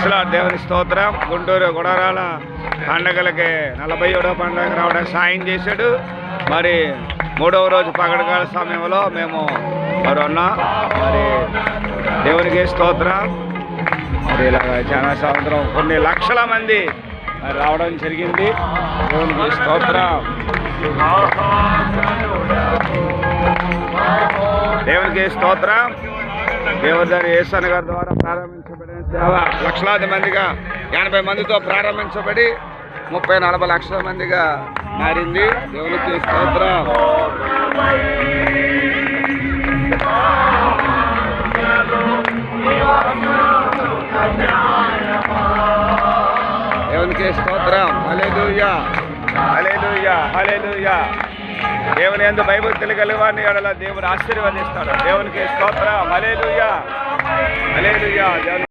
ప్రైస్లా దేవుని స్తోత్రం. గుంటూరు గుడారాల పండగలకి నలభై ఏడో పండుగ రావడానికి సాయం చేశాడు. మరి మూడవ రోజు పగడగాల సమయంలో మేము మరి ఉన్నాం. మరి దేవునికి స్తోత్రం. మరి ఇలాగ చాలా సంవత్సరం కొన్ని లక్షల మంది మరి రావడం జరిగింది. దేవునికి స్తోత్రం. దేవునికి స్తోత్రం. దేవదాని ఏసాన్ గారి ద్వారా ప్రారంభించబడిన సేవ లక్షలాది మందిగా ఎనభై మందితో ప్రారంభించబడి ముప్పై నలభై లక్షల మందిగా మారింది. దేవునికి స్తోత్రం. దేవునికి స్తోత్రం. హల్లెలూయా. హల్లెలూయా. హల్లెలూయా. దేవుని ఎందు భయభక్తులు తెలియగల వారిని ఎడల దేవుడు ఆశీర్వదిస్తాడు. దేవునికి స్తోత్ర. హల్లెలూయా. మలేదుయ్యా